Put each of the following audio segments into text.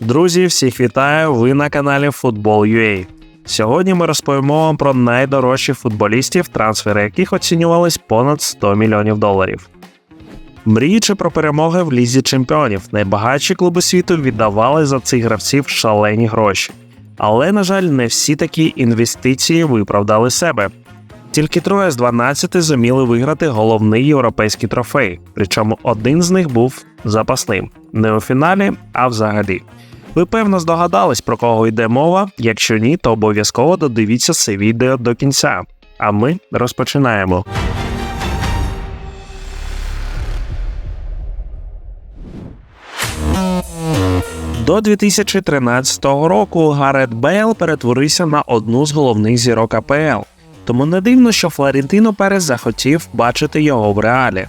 Друзі, всіх вітаю! Ви на каналі Football.ua. Сьогодні ми розповімо вам про найдорожчих футболістів, трансфери яких оцінювались понад 100 мільйонів доларів. Мріючи про перемоги в лізі чемпіонів, найбагатші клуби світу віддавали за цих гравців шалені гроші. Але, на жаль, не всі такі інвестиції виправдали себе. Тільки троє з 12 зуміли виграти головний європейський трофей, причому один з них був запасним не у фіналі, а взагалі. Ви певно здогадались, про кого йде мова. Якщо ні, то обов'язково додивіться це відео до кінця. А ми розпочинаємо. До 2013 року Гарет Бейл перетворився на одну з головних зірок АПЛ. Тому не дивно, що Флорентино Перес захотів бачити його в реалі.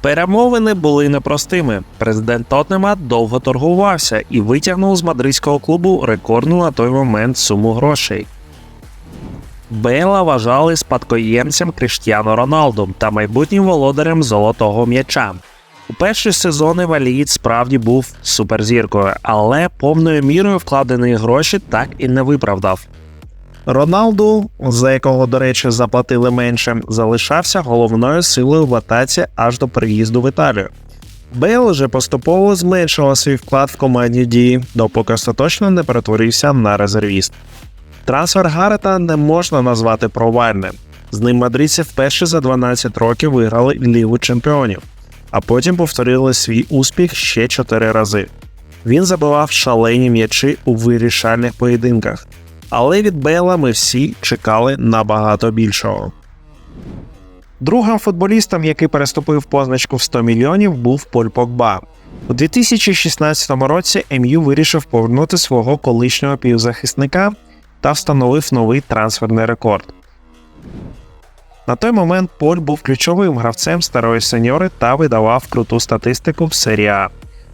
Перемовини були непростими. Президент Тотнема довго торгувався і витягнув з мадридського клубу рекордну на той момент суму грошей. Бейла вважали спадкоємцем Кріштіану Роналду та майбутнім володарем золотого м'яча. У перші сезони Валіїд справді був суперзіркою, але повною мірою вкладені гроші так і не виправдав. Роналду, за якого, до речі, заплатили менше, залишався головною силою в атаці аж до приїзду в Італію. Бейл же поступово зменшував свій вклад в командні дії, допоки остаточно не перетворився на резервіст. Трансфер Гарета не можна назвати провальним. З ним мадридці вперше за 12 років виграли Лігу чемпіонів, а потім повторили свій успіх ще 4 рази. Він забивав шалені м'ячі у вирішальних поєдинках але від Бейла ми всі чекали набагато більшого. Другим футболістом, який переступив позначку в 100 мільйонів, був Поль Погба. У 2016 році МЮ вирішив повернути свого колишнього півзахисника та встановив новий трансферний рекорд. На той момент Поль був ключовим гравцем старої сеньори та видавав круту статистику в серії А.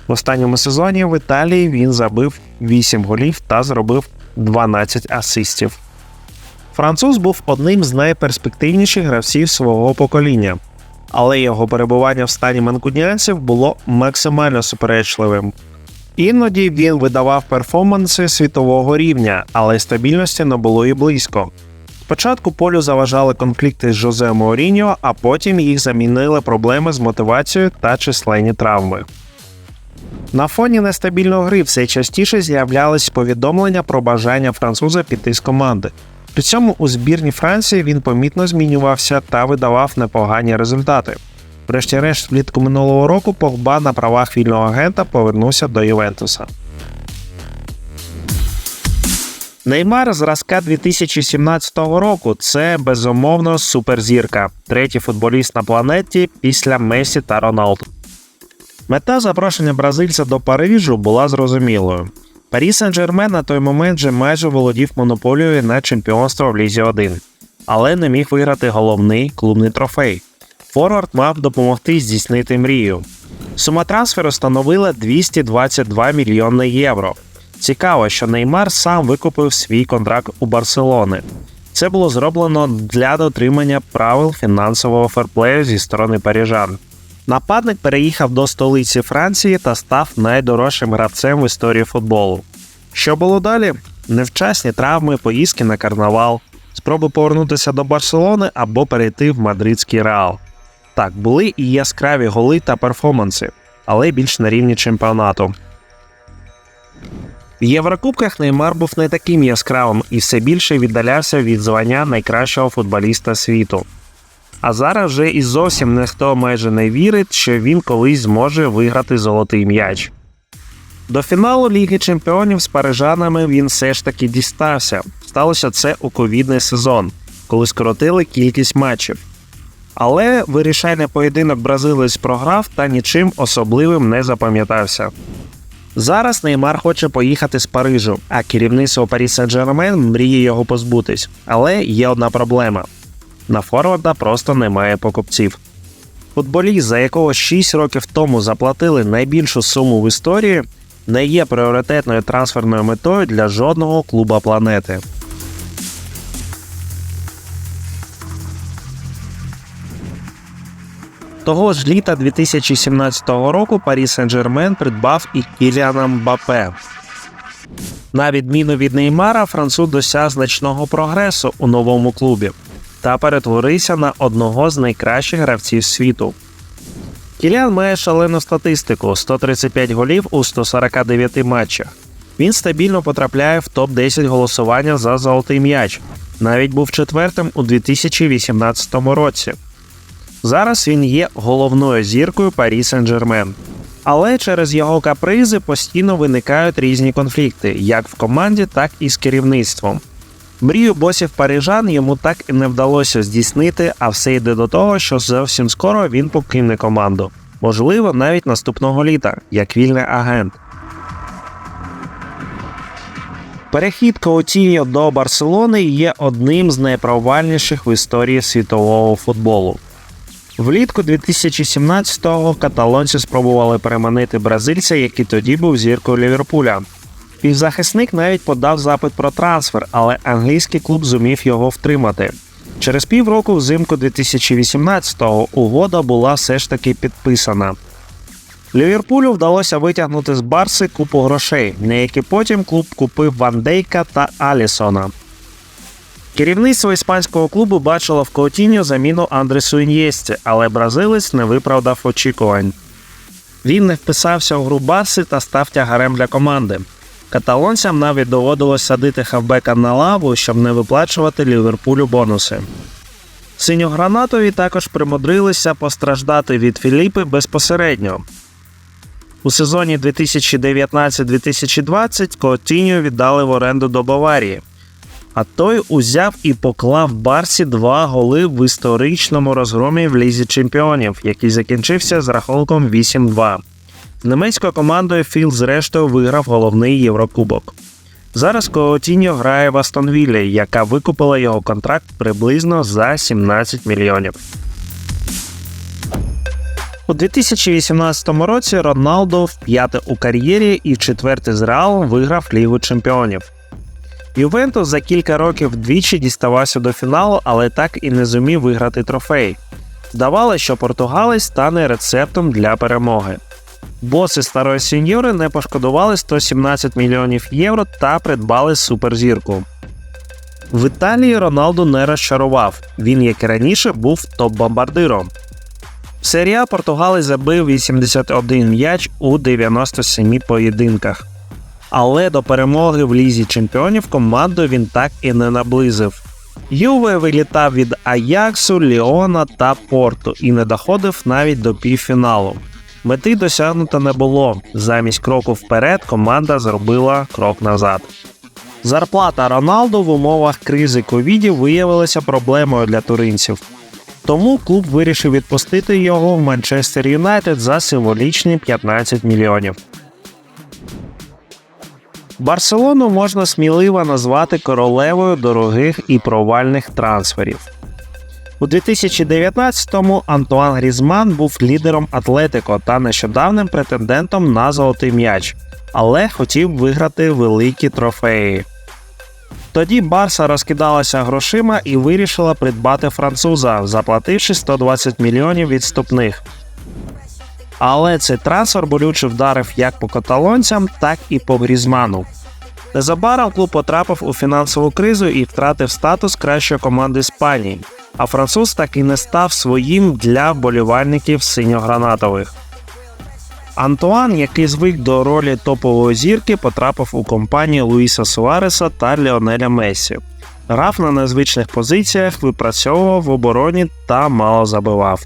В останньому сезоні в Італії він забив 8 голів та зробив 12 асистів. Француз був одним з найперспективніших гравців свого покоління, але його перебування в стані манкуніанців було максимально суперечливим. Іноді він видавав перформанси світового рівня, але стабільності не було і близько. Спочатку полю заважали конфлікти з Жозе Моуріньо, а потім їх замінили проблеми з мотивацією та численні травми. На фоні нестабільної гри все частіше з'являлись повідомлення про бажання француза піти з команди. При цьому у збірні Франції він помітно змінювався та видавав непогані результати. Врешті-решт, влітку минулого року Погба на правах вільного агента повернувся до Ювентуса. Неймар зразка 2017 року це безумовно суперзірка, третій футболіст на планеті після Месі та Роналду. Мета запрошення бразильця до Парижу була зрозумілою. Парі Сен-Жермен на той момент вже майже володів монополією на чемпіонство в Лізі 1, але не міг виграти головний клубний трофей. Форвард мав допомогти здійснити мрію. Сума трансферу становила 222 мільйони євро. Цікаво, що Неймар сам викупив свій контракт у Барселони. Це було зроблено для дотримання правил фінансового ферплею зі сторони парижан. Нападник переїхав до столиці Франції та став найдорожчим гравцем в історії футболу. Що було далі? Невчасні травми, поїздки на карнавал, спроби повернутися до Барселони або перейти в мадридський реал. Так, були і яскраві голи та перформанси, але більш на рівні чемпіонату. В Єврокубках Неймар був не таким яскравим і все більше віддалявся від звання найкращого футболіста світу. А зараз вже і зовсім ніхто майже не вірить, що він колись зможе виграти золотий м'яч. До фіналу Ліги Чемпіонів з парижанами він все ж таки дістався. Сталося це у ковідний сезон, коли скоротили кількість матчів. Але вирішальний поєдинок бразилець програв та нічим особливим не запам'ятався. Зараз Неймар хоче поїхати з Парижу, а керівництво Парі Сен-Жермен мріє його позбутись. Але є одна проблема: на Форварда просто немає покупців. Футболіст, за якого 6 років тому заплатили найбільшу суму в історії, не є пріоритетною трансферною метою для жодного клуба планети. Того ж літа 2017 року Парі Сен-Жермен придбав і Кіліана Мбапе. На відміну від Неймара, француз досяг значного прогресу у новому клубі та перетворився на одного з найкращих гравців світу. Кіліан має шалену статистику 135 голів у 149 матчах. Він стабільно потрапляє в топ-10 голосування за золотий м'яч. Навіть був четвертим у 2018 році. Зараз він є головною зіркою Парі Сен-Жермен. Але через його капризи постійно виникають різні конфлікти, як в команді, так і з керівництвом. Мрію босів парижан йому так і не вдалося здійснити, а все йде до того, що зовсім скоро він покине команду. Можливо, навіть наступного літа, як вільний агент. Перехід Каутіньо до Барселони є одним з найпровальніших в історії світового футболу. Влітку 2017-го каталонці спробували переманити бразильця, який тоді був зіркою Ліверпуля. Півзахисник навіть подав запит про трансфер, але англійський клуб зумів його втримати. Через півроку, взимку 2018-го, угода була все ж таки підписана. Ліверпулю вдалося витягнути з Барси купу грошей, на які потім клуб купив Ван Дейка та Алісона. Керівництво іспанського клубу бачило в Коутіньо заміну Андресу Ін'єсті, але бразилець не виправдав очікувань. Він не вписався у гру Барси та став тягарем для команди. Каталонцям навіть доводилось садити хавбека на лаву, щоб не виплачувати Ліверпулю бонуси. Синьогранатові також примудрилися постраждати від Філіпи безпосередньо. У сезоні 2019-2020 Котіньо віддали в оренду до Баварії. А той узяв і поклав Барсі два голи в історичному розгромі в лізі чемпіонів, який закінчився з рахунком 8-2. З німецькою командою Філ зрештою виграв головний Єврокубок. Зараз Коотіньо грає в Астонвіллі, яка викупила його контракт приблизно за 17 мільйонів. У 2018 році Роналдо вп'яте у кар'єрі і четвертий з Реалом виграв Лігу чемпіонів. Ювентус за кілька років двічі діставався до фіналу, але так і не зумів виграти трофей. Здавалося, що португалець стане рецептом для перемоги. Боси старої сеньори не пошкодували 117 мільйонів євро та придбали суперзірку. В Італії Роналду не розчарував. Він, як і раніше, був топ-бомбардиром. В серія португалець забив 81 м'яч у 97 поєдинках. Але до перемоги в лізі чемпіонів команду він так і не наблизив. Юве вилітав від Аяксу, Ліона та Порту і не доходив навіть до півфіналу. Мети досягнуто не було. Замість кроку вперед команда зробила крок назад. Зарплата Роналду в умовах кризи ковідів виявилася проблемою для туринців. Тому клуб вирішив відпустити його в Манчестер Юнайтед за символічні 15 мільйонів. Барселону можна сміливо назвати королевою дорогих і провальних трансферів. У 2019-му Антуан Грізман був лідером Атлетико та нещодавним претендентом на золотий м'яч, але хотів виграти великі трофеї. Тоді Барса розкидалася грошима і вирішила придбати француза, заплативши 120 мільйонів відступних. Але цей трансфер болюче вдарив як по каталонцям, так і по Грізману. Незабаром клуб потрапив у фінансову кризу і втратив статус кращої команди Іспанії, а француз так і не став своїм для вболівальників синьогранатових. Антуан, який звик до ролі топової зірки, потрапив у компанію Луїса Суареса та Леонеля Месі. Грав на незвичних позиціях, випрацьовував в обороні та мало забивав.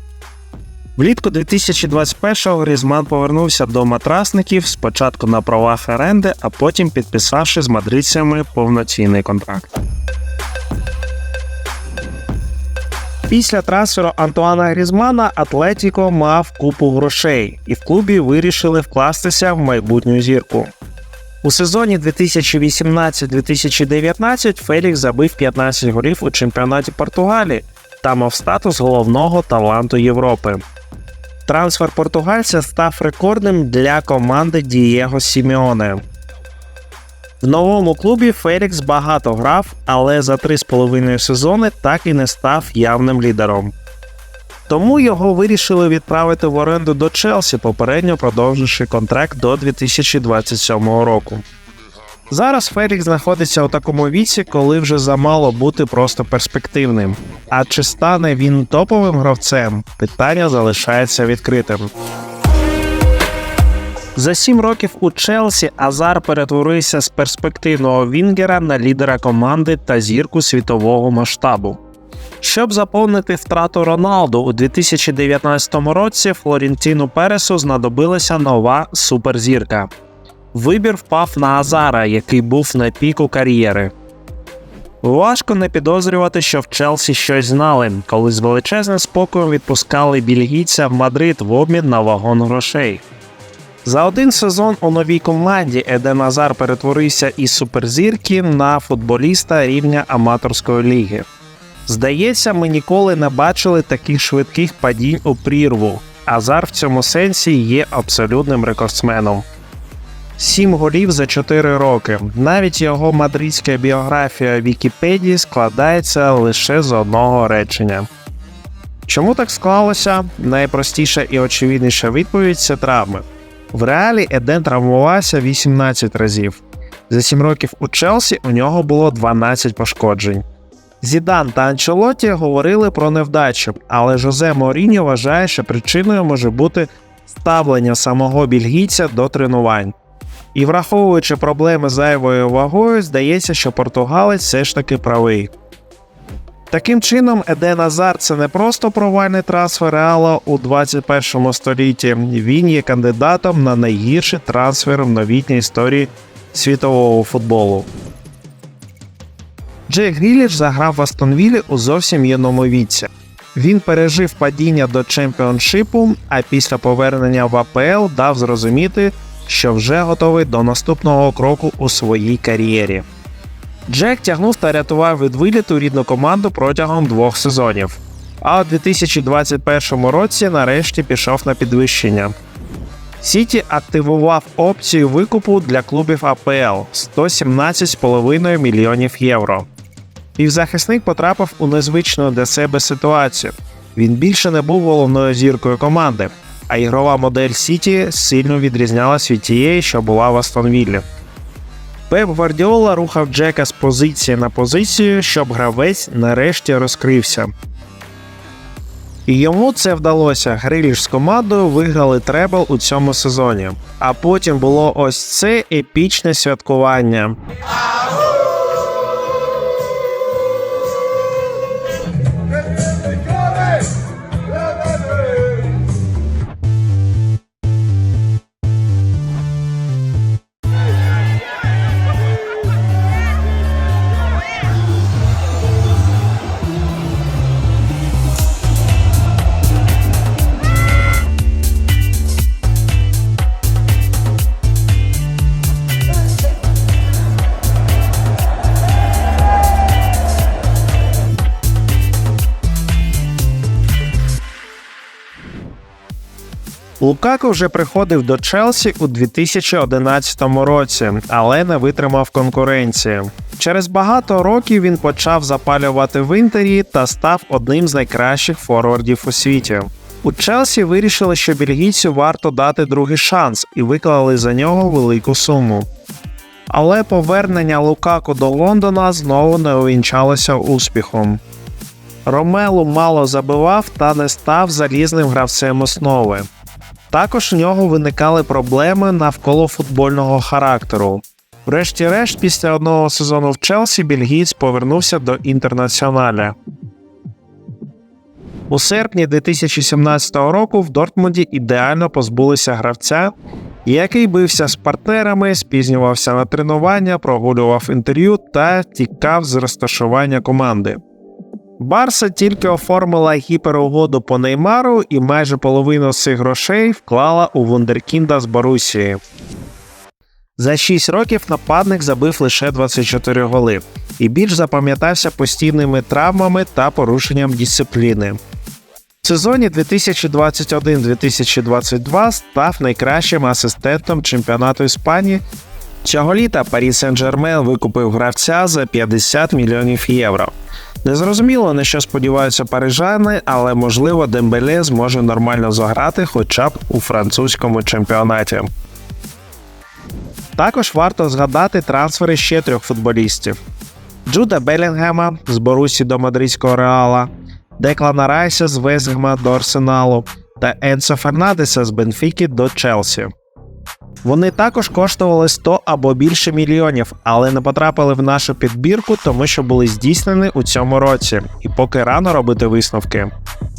Влітку 2021-го Грізман повернувся до матрасників спочатку на правах оренди, а потім підписавши з мадридцями повноцінний контракт. Після трансферу Антуана Грізмана Атлетіко мав купу грошей, і в клубі вирішили вкластися в майбутню зірку. У сезоні 2018-2019 Фелікс забив 15 голів у чемпіонаті Португалії та мав статус головного таланту Європи. Трансфер португальця став рекордним для команди Дієго Сімеоне. В новому клубі Фелікс багато грав, але за 3,5 сезони так і не став явним лідером. Тому його вирішили відправити в оренду до Челсі, попередньо продовживши контракт до 2027 року. Зараз Фелікс знаходиться у такому віці, коли вже замало бути просто перспективним. А чи стане він топовим гравцем? Питання залишається відкритим. За сім років у Челсі Азар перетворився з перспективного Вінгера на лідера команди та зірку світового масштабу. Щоб заповнити втрату Роналду у 2019 році, Флорентіну Пересу знадобилася нова суперзірка. Вибір впав на Азара, який був на піку кар'єри. Важко не підозрювати, що в Челсі щось знали, коли з величезним спокоєм відпускали бельгійця в Мадрид в обмін на вагон грошей. За один сезон у новій команді Еден Азар перетворився із суперзірки на футболіста рівня аматорської ліги. Здається, ми ніколи не бачили таких швидких падінь у прірву. Азар в цьому сенсі є абсолютним рекордсменом. Сім голів за 4 роки. Навіть його мадридська біографія Вікіпедії складається лише з одного речення. Чому так склалося? Найпростіша і очевидніша відповідь це травми. В реалі Еден травмувався 18 разів. За 7 років у Челсі у нього було 12 пошкоджень. Зідан та Анчелоті говорили про невдачу, але Жозе Моріньо вважає, що причиною може бути ставлення самого бельгійця до тренувань. І враховуючи проблеми зайвою вагою, здається, що португалець все ж таки правий. Таким чином, Еден Азар це не просто провальний трансфер Реала у 21 столітті, він є кандидатом на найгірший трансфер в новітній історії світового футболу. Джей Гріліш заграв в Астонвілі у зовсім юному віці. Він пережив падіння до чемпіоншипу, а після повернення в АПЛ дав зрозуміти, що вже готовий до наступного кроку у своїй кар'єрі. Джек тягнув та рятував від виліту рідну команду протягом двох сезонів. А у 2021 році нарешті пішов на підвищення. Сіті активував опцію викупу для клубів АПЛ 117,5 мільйонів євро. Півзахисник потрапив у незвичну для себе ситуацію. Він більше не був головною зіркою команди, а ігрова модель Сіті сильно відрізнялась від тієї, що була в Астонвіллі. Пеп Гвардіола рухав Джека з позиції на позицію, щоб гравець нарешті розкрився. І йому це вдалося. Гриліш з командою виграли требл у цьому сезоні. А потім було ось це епічне святкування. Лукако вже приходив до Челсі у 2011 році, але не витримав конкуренції. Через багато років він почав запалювати в інтері та став одним з найкращих форвардів у світі. У Челсі вирішили, що бельгійцю варто дати другий шанс і виклали за нього велику суму. Але повернення Лукаку до Лондона знову не увінчалося успіхом. Ромелу мало забивав та не став залізним гравцем основи. Також у нього виникали проблеми навколо футбольного характеру. Врешті-решт, після одного сезону в Челсі бельгієць повернувся до інтернаціоналя. У серпні 2017 року в Дортмунді ідеально позбулися гравця, який бився з партнерами, спізнювався на тренування, прогулював інтерв'ю та тікав з розташування команди. Барса тільки оформила гіперугоду по Неймару і майже половину цих грошей вклала у Вундеркінда з Борусії. За 6 років нападник забив лише 24 голи і більш запам'ятався постійними травмами та порушенням дисципліни. В сезоні 2021-2022 став найкращим асистентом чемпіонату Іспанії Цього літа Парі Сен-Жермен викупив гравця за 50 мільйонів євро. Незрозуміло, на що сподіваються парижани, але можливо Дембеле зможе нормально заграти хоча б у французькому чемпіонаті. Також варто згадати трансфери ще трьох футболістів: Джуда Белінгема з Борусі до мадридського Реала, Деклана Райса з Вестгема до Арсеналу та Енсо Фернандеса з Бенфіки до Челсі. Вони також коштували 100 або більше мільйонів, але не потрапили в нашу підбірку, тому що були здійснені у цьому році, і поки рано робити висновки.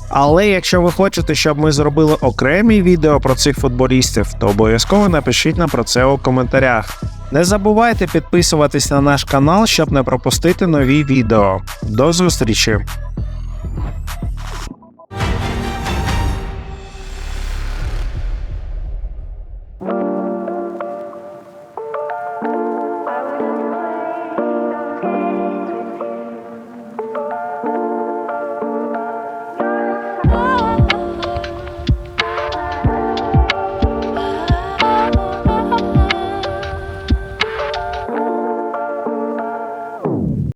Але якщо ви хочете, щоб ми зробили окремі відео про цих футболістів, то обов'язково напишіть нам про це у коментарях. Не забувайте підписуватись на наш канал, щоб не пропустити нові відео. До зустрічі!